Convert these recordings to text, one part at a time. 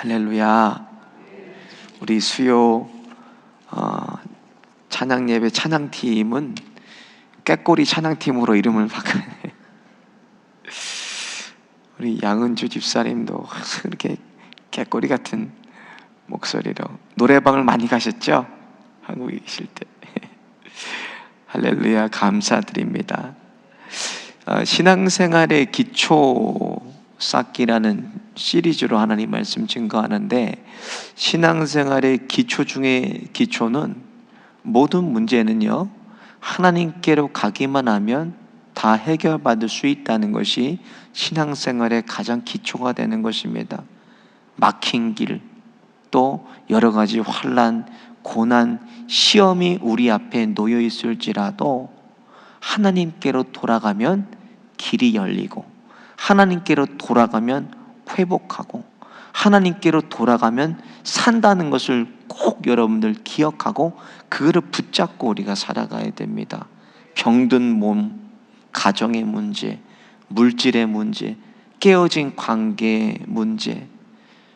할렐루야. 우리 수요 어, 찬양 예배 찬양 팀은 깨꼬리 찬양 팀으로 이름을 바꾸네. 우리 양은주 집사님도 그렇게 깨꼬리 같은 목소리로 노래방을 많이 가셨죠? 한국에 계실 때. 할렐루야 감사드립니다. 어, 신앙생활의 기초 쌓기라는 시리즈로 하나님 말씀 증거하는데 신앙생활의 기초 중에 기초는 모든 문제는요 하나님께로 가기만 하면 다 해결받을 수 있다는 것이 신앙생활의 가장 기초가 되는 것입니다. 막힌 길, 또 여러 가지 환란, 고난, 시험이 우리 앞에 놓여 있을지라도 하나님께로 돌아가면 길이 열리고 하나님께로 돌아가면 회복하고 하나님께로 돌아가면 산다는 것을 꼭 여러분들 기억하고 그거를 붙잡고 우리가 살아가야 됩니다. 병든 몸, 가정의 문제, 물질의 문제, 깨어진 관계의 문제,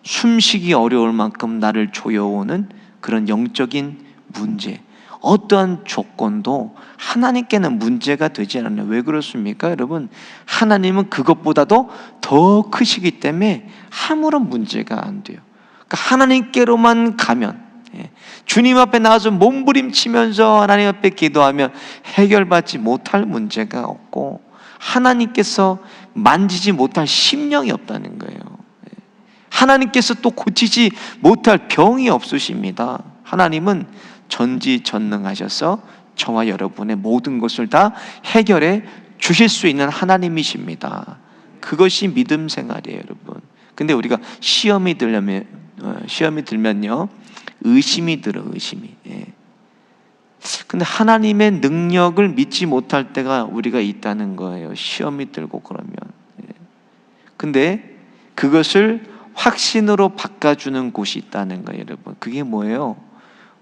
숨쉬기 어려울 만큼 나를 조여오는 그런 영적인 문제, 어떠한 조건도 하나님께는 문제가 되지 않아요. 왜 그렇습니까? 여러분, 하나님은 그것보다도 더 크시기 때문에 아무런 문제가 안 돼요. 그러니까 하나님께로만 가면, 예, 주님 앞에 나와서 몸부림치면서 하나님 앞에 기도하면 해결받지 못할 문제가 없고, 하나님께서 만지지 못할 심령이 없다는 거예요. 예. 하나님께서 또 고치지 못할 병이 없으십니다. 하나님은 전지전능하셔서 저와 여러분의 모든 것을 다 해결해 주실 수 있는 하나님이십니다. 그것이 믿음 생활이에요, 여러분. 근데 우리가 시험이 들려면 어, 시험이 들면요 의심이 들어 의심이. 예. 근데 하나님의 능력을 믿지 못할 때가 우리가 있다는 거예요. 시험이 들고 그러면. 예. 근데 그것을 확신으로 바꿔주는 곳이 있다는 거예요, 여러분. 그게 뭐예요?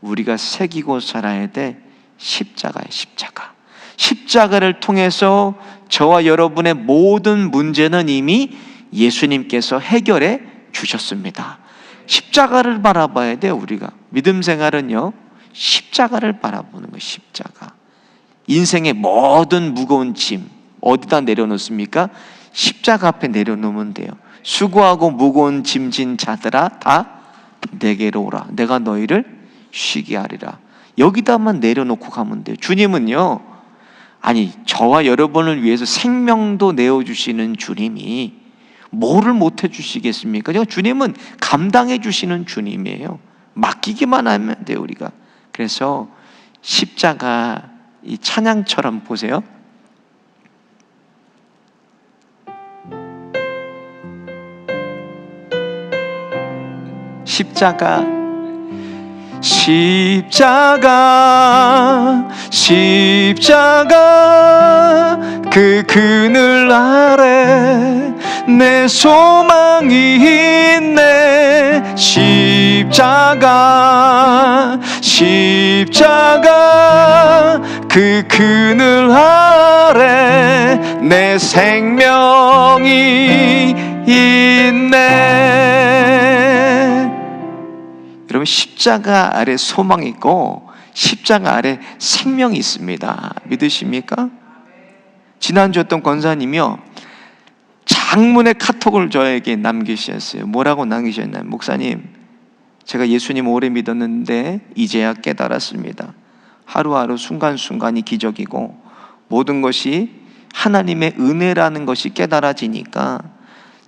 우리가 새기고 살아야 돼 십자가예요, 십자가. 십자가를 통해서 저와 여러분의 모든 문제는 이미 예수님께서 해결해 주셨습니다. 십자가를 바라봐야 돼요, 우리가. 믿음 생활은요, 십자가를 바라보는 거예요, 십자가. 인생의 모든 무거운 짐, 어디다 내려놓습니까? 십자가 앞에 내려놓으면 돼요. 수고하고 무거운 짐진 자들아, 다 내게로 오라. 내가 너희를 쉬게 하리라. 여기다만 내려놓고 가면 돼요. 주님은요, 아니, 저와 여러분을 위해서 생명도 내어주시는 주님이 뭐를 못 해 주시겠습니까? 주님은 감당해 주시는 주님이에요. 맡기기만 하면 돼요, 우리가. 그래서 십자가 이 찬양처럼 보세요. 십자가 십자가 십자가 그 그늘 아래 내 소망이 있네. 십자가 십자가 그 그늘 아래 내 생명이 있네 여러분 십자가 아래 소망이 있고 십자가 아래 생명이 있습니다. 믿으십니까? 지난주 어떤 권사님이요 장문의 카톡을 저에게 남기셨어요. 뭐라고 남기셨나요? 목사님, 제가 예수님 오래 믿었는데 이제야 깨달았습니다. 하루하루 순간순간이 기적이고 모든 것이 하나님의 은혜라는 것이 깨달아지니까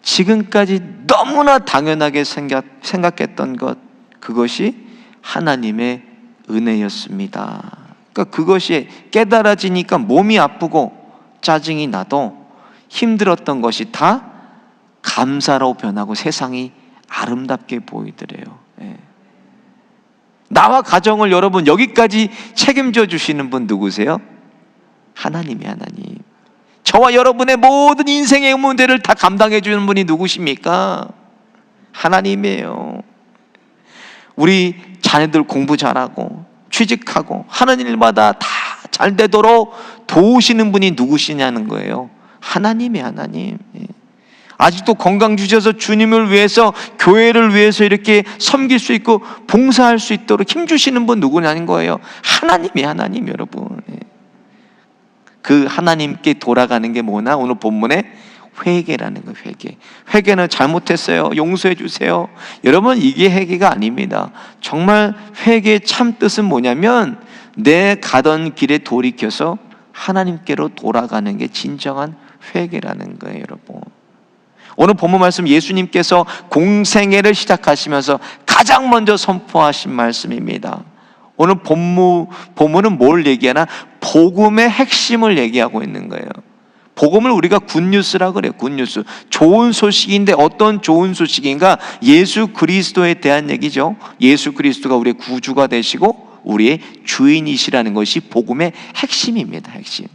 지금까지 너무나 당연하게 생각, 생각했던 것 그것이 하나님의 은혜였습니다. 그러니까 그것이 깨달아지니까 몸이 아프고 짜증이 나도 힘들었던 것이 다 감사로 변하고 세상이 아름답게 보이더래요. 예. 나와 가정을 여러분 여기까지 책임져 주시는 분 누구세요? 하나님이 하나님. 저와 여러분의 모든 인생의 문제를 다 감당해 주는 분이 누구십니까? 하나님이에요. 우리 자녀들 공부 잘하고 취직하고 하는 일마다 다 잘 되도록 도우시는 분이 누구시냐는 거예요. 하나님이 하나님. 예. 아직도 건강 주셔서 주님을 위해서 교회를 위해서 이렇게 섬길 수 있고 봉사할 수 있도록 힘 주시는 분 누구냐는 거예요. 하나님이 하나님 여러분. 예. 그 하나님께 돌아가는 게 뭐나 오늘 본문에 회개라는 거예요. 회개. 회개는 잘못했어요. 용서해 주세요. 여러분 이게 회개가 아닙니다. 정말 회개의 참 뜻은 뭐냐면 내 가던 길에 돌이켜서 하나님께로 돌아가는 게 진정한 회개라는 거예요, 여러분. 오늘 본문 말씀 예수님께서 공생애를 시작하시면서 가장 먼저 선포하신 말씀입니다. 오늘 본문, 본문은 뭘 얘기하나? 복음의 핵심을 얘기하고 있는 거예요. 복음을 우리가 굿뉴스라 그래요. 굿뉴스. 좋은 소식인데 어떤 좋은 소식인가? 예수 그리스도에 대한 얘기죠. 예수 그리스도가 우리의 구주가 되시고 우리의 주인이시라는 것이 복음의 핵심입니다. 핵심.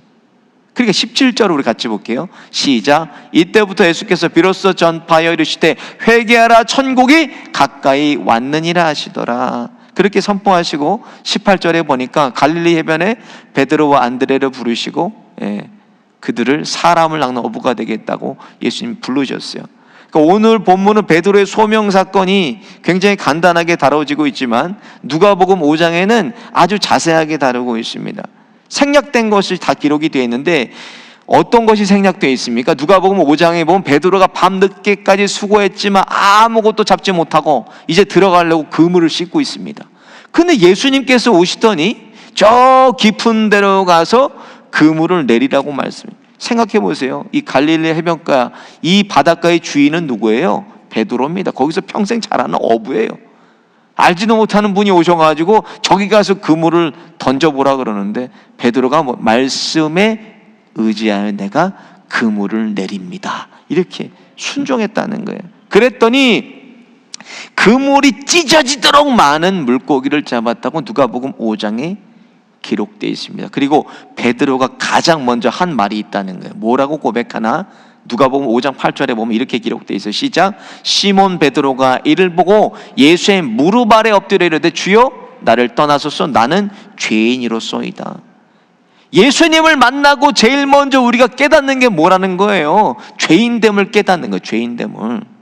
그러니까 17절 우리 같이 볼게요. 시작. 이때부터 예수께서 비로소 전파하여 이르시되 회개하라 천국이 가까이 왔느니라 하시더라. 그렇게 선포하시고 18절에 보니까 갈릴리 해변에 베드로와 안드레를 부르시고 예, 그들을 사람을 낚는 어부가 되겠다고 예수님 부르셨어요. 그러니까 오늘 본문은 베드로의 소명 사건이 굉장히 간단하게 다뤄지고 있지만 누가복음 5장에는 아주 자세하게 다루고 있습니다. 생략된 것이 다 기록이 되어 있는데 어떤 것이 생략되어 있습니까? 누가복음 5장에 보면 베드로가 밤 늦게까지 수고했지만 아무것도 잡지 못하고 이제 들어가려고 그물을 씻고 있습니다. 근데 예수님께서 오시더니 저 깊은 데로 가서 그물을 내리라고 말씀. 생각해 보세요. 이 갈릴리 해변가 이 바닷가의 주인은 누구예요? 베드로입니다. 거기서 평생 자라는 어부예요. 알지도 못하는 분이 오셔가지고 저기 가서 그물을 던져보라 그러는데 베드로가 뭐 말씀에 의지하여 내가 그물을 내립니다. 이렇게 순종했다는 거예요. 그랬더니 그물이 찢어지도록 많은 물고기를 잡았다고 누가복음 5장에 기록되어 있습니다. 그리고 베드로가 가장 먼저 한 말이 있다는 거예요. 뭐라고 고백하나? 누가복음 5장 8절에 보면 이렇게 기록되어 있어요. 시작. 시몬 베드로가 이를 보고 예수의 무릎 아래 엎드려 이르되 주여 나를 떠나소서 나는 죄인이로소이다. 예수님을 만나고 제일 먼저 우리가 깨닫는 게 뭐라는 거예요? 죄인됨을 깨닫는 거예요. 죄인됨을.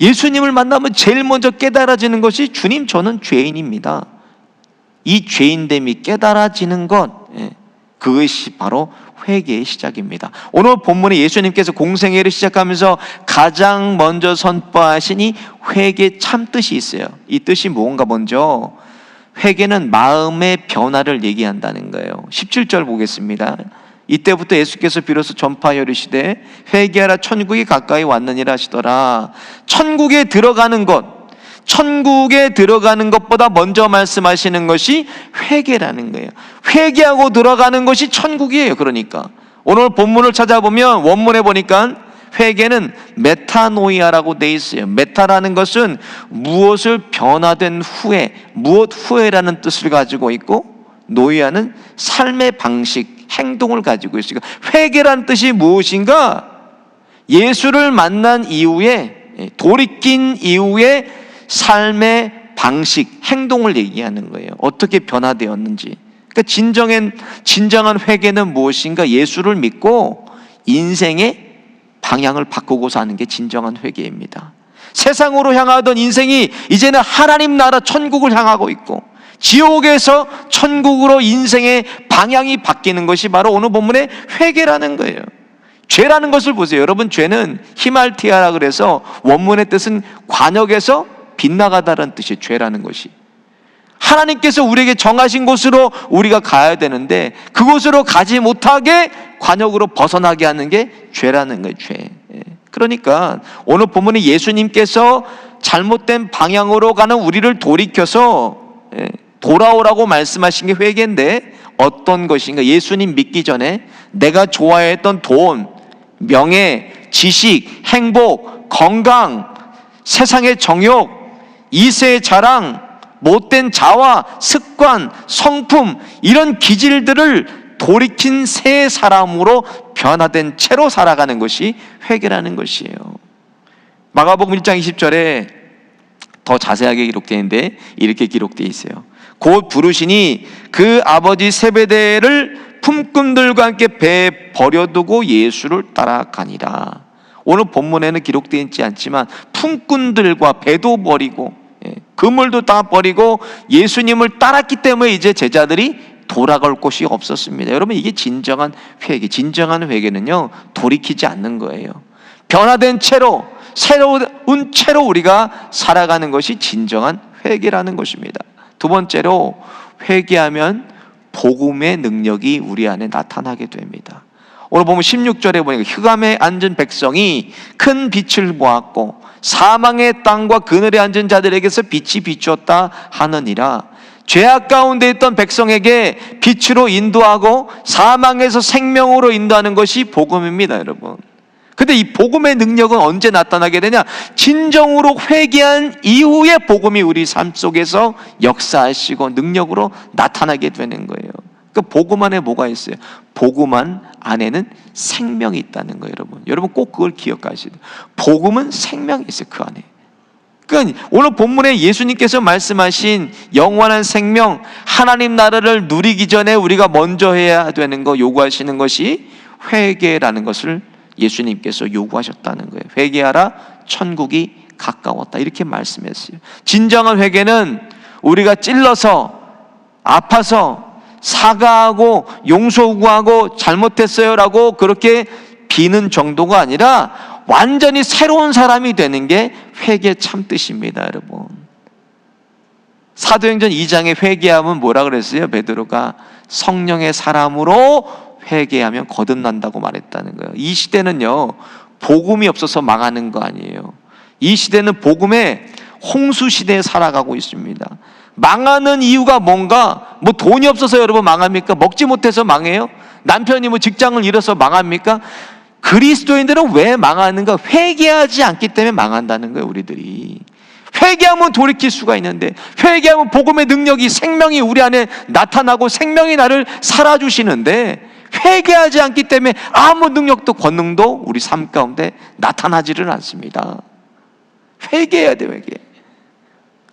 예. 예수님을 만나면 제일 먼저 깨달아지는 것이 주님 저는 죄인입니다. 이 죄인됨이 깨달아지는 것 예. 그것이 바로 회개의 시작입니다. 오늘 본문에 예수님께서 공생애를 시작하면서 가장 먼저 선포하시니 회개 참 뜻이 있어요. 이 뜻이 뭔가 먼저 회개는 마음의 변화를 얘기한다는 거예요. 17절 보겠습니다. 이때부터 예수께서 비로소 전파하여 이르시되 회개하라 천국이 가까이 왔느니라 하시더라. 천국에 들어가는 것, 천국에 들어가는 것보다 먼저 말씀하시는 것이 회개라는 거예요. 회개하고 들어가는 것이 천국이에요. 그러니까 오늘 본문을 찾아보면 원문에 보니까 회개는 메타노이아라고 돼 있어요. 메타라는 것은 무엇을 변화된 후에 무엇 후에라는 뜻을 가지고 있고 노이아는 삶의 방식, 행동을 가지고 있어요. 회개란 뜻이 무엇인가? 예수를 만난 이후에 돌이킨 이후에 삶의 방식, 행동을 얘기하는 거예요. 어떻게 변화되었는지. 그러니까 진정한 진정한 회개는 무엇인가? 예수를 믿고 인생의 방향을 바꾸고 사는 게 진정한 회개입니다. 세상으로 향하던 인생이 이제는 하나님 나라 천국을 향하고 있고 지옥에서 천국으로 인생의 방향이 바뀌는 것이 바로 오늘 본문의 회개라는 거예요. 죄라는 것을 보세요. 여러분 죄는 히말티아라 그래서 원문의 뜻은 관역에서 빗나가다라는 뜻이 죄라는 것이. 하나님께서 우리에게 정하신 곳으로 우리가 가야 되는데 그곳으로 가지 못하게 관역으로 벗어나게 하는 게 죄라는 거예요, 죄. 예. 그러니까 오늘 본문에 예수님께서 잘못된 방향으로 가는 우리를 돌이켜서 예, 돌아오라고 말씀하신 게 회개인데 어떤 것인가? 예수님 믿기 전에 내가 좋아했던 돈, 명예, 지식, 행복, 건강, 세상의 정욕, 이세의 자랑, 못된 자와 습관, 성품 이런 기질들을 돌이킨 새 사람으로 변화된 채로 살아가는 것이 회개라는 것이에요. 마가복음 1장 20절에 더 자세하게 기록되어 있는데 이렇게 기록되어 있어요. 곧 부르시니 그 아버지 세베대를 품꾼들과 함께 배 버려두고 예수를 따라가니라. 오늘 본문에는 기록되어 있지 않지만 품꾼들과 배도 버리고 예, 그물도 다 버리고 예수님을 따랐기 때문에 이제 제자들이 돌아갈 곳이 없었습니다. 여러분 이게 진정한 회개, 진정한 회개는요 돌이키지 않는 거예요. 변화된 채로 새로운 채로 우리가 살아가는 것이 진정한 회개라는 것입니다. 두 번째로 회개하면 복음의 능력이 우리 안에 나타나게 됩니다. 오늘 보면 16절에 보니까 흑암에 앉은 백성이 큰 빛을 보았고 사망의 땅과 그늘에 앉은 자들에게서 빛이 비추었다 하느니라. 죄악 가운데 있던 백성에게 빛으로 인도하고 사망에서 생명으로 인도하는 것이 복음입니다, 여러분. 근데 이 복음의 능력은 언제 나타나게 되냐? 진정으로 회개한 이후에 복음이 우리 삶 속에서 역사하시고 능력으로 나타나게 되는 거예요. 그 복음 안에 뭐가 있어요? 복음 안 안에는 생명이 있다는 거예요, 여러분. 여러분 꼭 그걸 기억하시야 돼요. 복음은 생명이 있어요, 그 안에. 그러니까 오늘 본문에 예수님께서 말씀하신 영원한 생명, 하나님 나라를 누리기 전에 우리가 먼저 해야 되는 거 요구하시는 것이 회개라는 것을 예수님께서 요구하셨다는 거예요. 회개하라 천국이 가까웠다. 이렇게 말씀했어요. 진정한 회개는 우리가 찔러서 아파서 사과하고 용서 구하고 잘못했어요라고 그렇게 비는 정도가 아니라 완전히 새로운 사람이 되는 게 회개 참 뜻입니다, 여러분. 사도행전 2장에 회개하면 뭐라 그랬어요? 베드로가 성령의 사람으로 회개하면 거듭난다고 말했다는 거예요. 이 시대는요, 복음이 없어서 망하는 거 아니에요. 이 시대는 복음의 홍수 시대에 살아가고 있습니다. 망하는 이유가 뭔가? 뭐 돈이 없어서 여러분 망합니까? 먹지 못해서 망해요? 남편이 뭐 직장을 잃어서 망합니까? 그리스도인들은 왜 망하는가? 회개하지 않기 때문에 망한다는 거예요, 우리들이. 회개하면 돌이킬 수가 있는데, 회개하면 복음의 능력이, 생명이 우리 안에 나타나고 생명이 나를 살아주시는데, 회개하지 않기 때문에 아무 능력도 권능도 우리 삶 가운데 나타나지를 않습니다. 회개해야 돼요, 회개.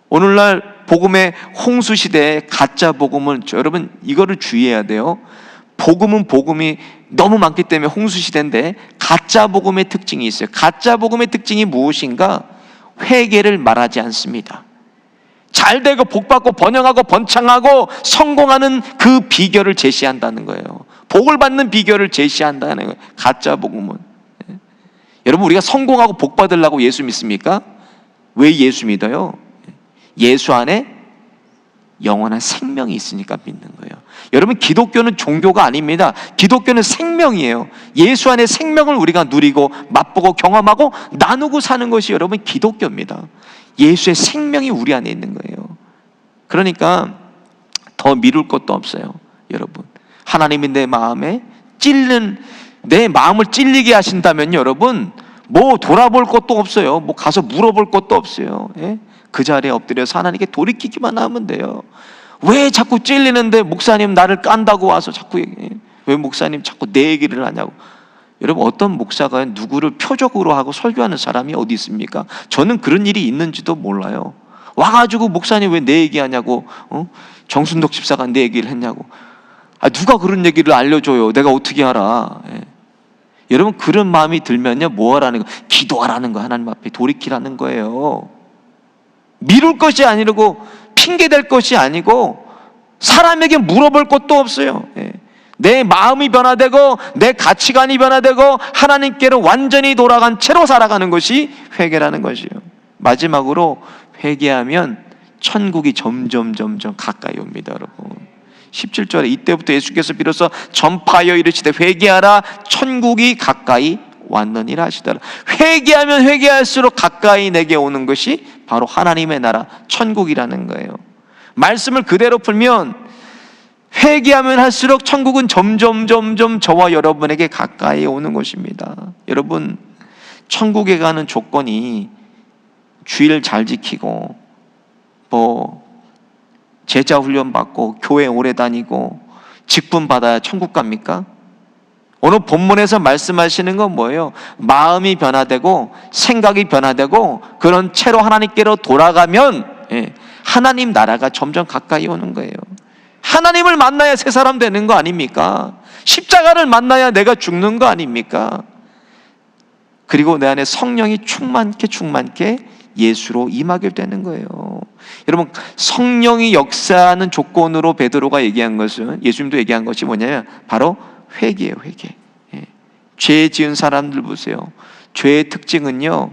오늘날 복음의 홍수 시대에 가짜 복음은 여러분 이거를 주의해야 돼요. 복음은 복음이 너무 많기 때문에 홍수 시대인데 가짜 복음의 특징이 있어요. 가짜 복음의 특징이 무엇인가? 회개를 말하지 않습니다. 잘 되고 복 받고 번영하고 번창하고 성공하는 그 비결을 제시한다는 거예요. 복을 받는 비결을 제시한다는 거예요. 가짜 복음은. 예. 여러분 우리가 성공하고 복 받으려고 예수 믿습니까? 왜 예수 믿어요? 예수 안에 영원한 생명이 있으니까 믿는 거예요. 여러분 기독교는 종교가 아닙니다. 기독교는 생명이에요. 예수 안에 생명을 우리가 누리고 맛보고 경험하고 나누고 사는 것이 여러분 기독교입니다. 예수의 생명이 우리 안에 있는 거예요. 그러니까 더 미룰 것도 없어요. 여러분. 하나님이 내 마음에 찔른 내 마음을 찔리게 하신다면 여러분 뭐 돌아볼 것도 없어요. 뭐 가서 물어볼 것도 없어요. 예? 그 자리에 엎드려서 하나님께 돌이키기만 하면 돼요. 왜 자꾸 찔리는데 목사님 나를 깐다고 와서 자꾸 얘기해? 왜 목사님 자꾸 내 얘기를 하냐고. 여러분 어떤 목사가 누구를 표적으로 하고 설교하는 사람이 어디 있습니까? 저는 그런 일이 있는지도 몰라요. 와가지고 목사님 왜 내 얘기하냐고 어? 정순덕 집사가 내 얘기를 했냐고 아, 누가 그런 얘기를 알려줘요 내가 어떻게 알아 예. 여러분 그런 마음이 들면요 뭐 하라는 거 기도하라는 거 하나님 앞에 돌이키라는 거예요 미룰 것이 아니고 핑계 댈 것이 아니고 사람에게 물어볼 것도 없어요 예. 내 마음이 변화되고 내 가치관이 변화되고 하나님께로 완전히 돌아간 채로 살아가는 것이 회개라는 것이요 마지막으로 회개하면 천국이 점점 점점 가까이 옵니다, 여러분. 17절에 이때부터 예수께서 비로소 전파하여 이르시되 회개하라 천국이 가까이 왔느니라 하시더라. 회개하면 회개할수록 가까이 내게 오는 것이 바로 하나님의 나라 천국이라는 거예요. 말씀을 그대로 풀면 회개하면 할수록 천국은 점점 점점 저와 여러분에게 가까이 오는 것입니다. 여러분 천국에 가는 조건이 주일 잘 지키고 뭐 제자 훈련 받고 교회 오래 다니고 직분 받아야 천국 갑니까? 오늘 본문에서 말씀하시는 건 뭐예요? 마음이 변화되고 생각이 변화되고 그런 채로 하나님께로 돌아가면 예, 하나님 나라가 점점 가까이 오는 거예요. 하나님을 만나야 새 사람 되는 거 아닙니까? 십자가를 만나야 내가 죽는 거 아닙니까? 그리고 내 안에 성령이 충만케 충만케 예수로 임하게 되는 거예요. 여러분 성령이 역사하는 조건으로 베드로가 얘기한 것은 예수님도 얘기한 것이 뭐냐면 바로 회개예요, 회개. 예. 죄 지은 사람들 보세요. 죄의 특징은요.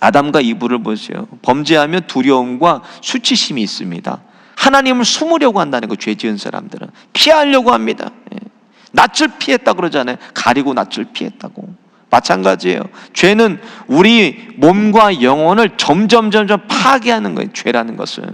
아담과 이브를 보세요. 범죄하면 두려움과 수치심이 있습니다. 하나님을 숨으려고 한다는 거, 죄 지은 사람들은. 피하려고 합니다. 예. 낯을 피했다 그러잖아요. 가리고 낯을 피했다고. 마찬가지예요. 죄는 우리 몸과 영혼을 점점 점점 파괴하는 거예요. 죄라는 것은.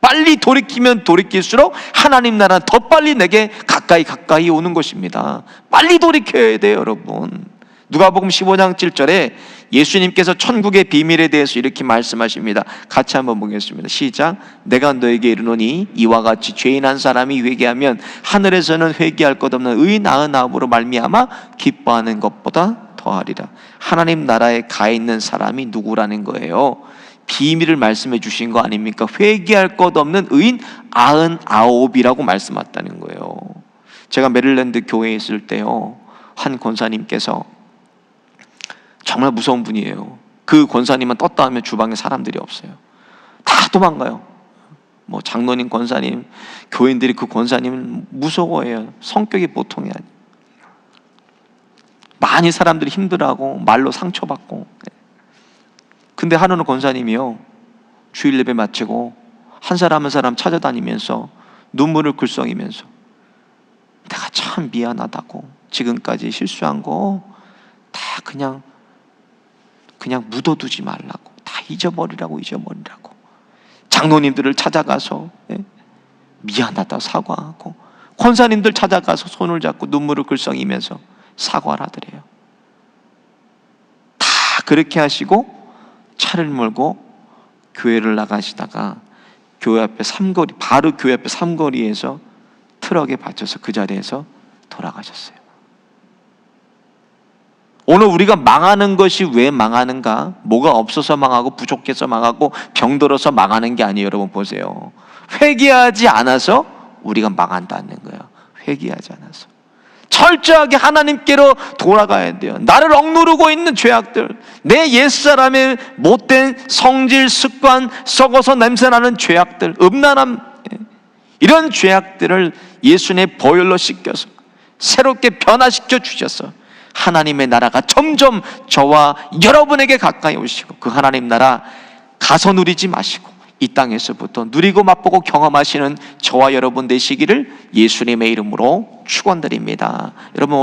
빨리 돌이키면 돌이킬수록 하나님 나라는 더 빨리 내게 가까이 가까이 오는 것입니다. 빨리 돌이켜야 돼요, 여러분. 누가복음 15장 7절에 예수님께서 천국의 비밀에 대해서 이렇게 말씀하십니다. 같이 한번 보겠습니다. 시작. 내가 너에게 이르노니 이와 같이 죄인 한 사람이 회개하면 하늘에서는 회개할 것 없는 의 나은 나음으로 말미암아 기뻐하는 것보다 더하리라. 하나님 나라에 가 있는 사람이 누구라는 거예요? 비밀을 말씀해 주신 거 아닙니까? 회개할 것 없는 의인 아흔 아홉이라고 말씀하셨다는 거예요. 제가 메릴랜드 교회에 있을 때요. 한 권사님께서 정말 무서운 분이에요. 그 권사님은 떴다 하면 주방에 사람들이 없어요. 다 도망가요. 뭐 장로님, 권사님, 교인들이 그 권사님은 무서워해요. 성격이 보통이 아니에요. 많이 사람들이 힘들어하고 말로 상처받고. 근데 하루는 권사님이요. 주일 예배 마치고 한 사람 한 사람 찾아다니면서 눈물을 글썽이면서 내가 참 미안하다고 지금까지 실수한 거 다 그냥 그냥 묻어두지 말라고 다 잊어버리라고 잊어버리라고 장로님들을 찾아가서 예? 미안하다 사과하고 권사님들 찾아가서 손을 잡고 눈물을 글썽이면서 사과를 하더래요. 다 그렇게 하시고 차를 몰고 교회를 나가시다가 교회 앞에 삼거리 바로 교회 앞에 삼거리에서 트럭에 받쳐서 그 자리에서 돌아가셨어요. 오늘 우리가 망하는 것이 왜 망하는가? 뭐가 없어서 망하고 부족해서 망하고 병들어서 망하는 게 아니에요. 여러분 보세요. 회개하지 않아서 우리가 망한다는 거예요. 회개하지 않아서. 철저하게 하나님께로 돌아가야 돼요. 나를 억누르고 있는 죄악들, 내 옛사람의 못된 성질, 습관, 썩어서 냄새나는 죄악들, 음란함, 예. 이런 죄악들을 예수님의 보혈로 씻겨서 새롭게 변화시켜 주셔서 하나님의 나라가 점점 저와 여러분에게 가까이 오시고 그 하나님 나라 가서 누리지 마시고 이 땅에서부터 누리고 맛보고 경험하시는 저와 여러분 되시기를 예수님의 이름으로 축원드립니다. 여러분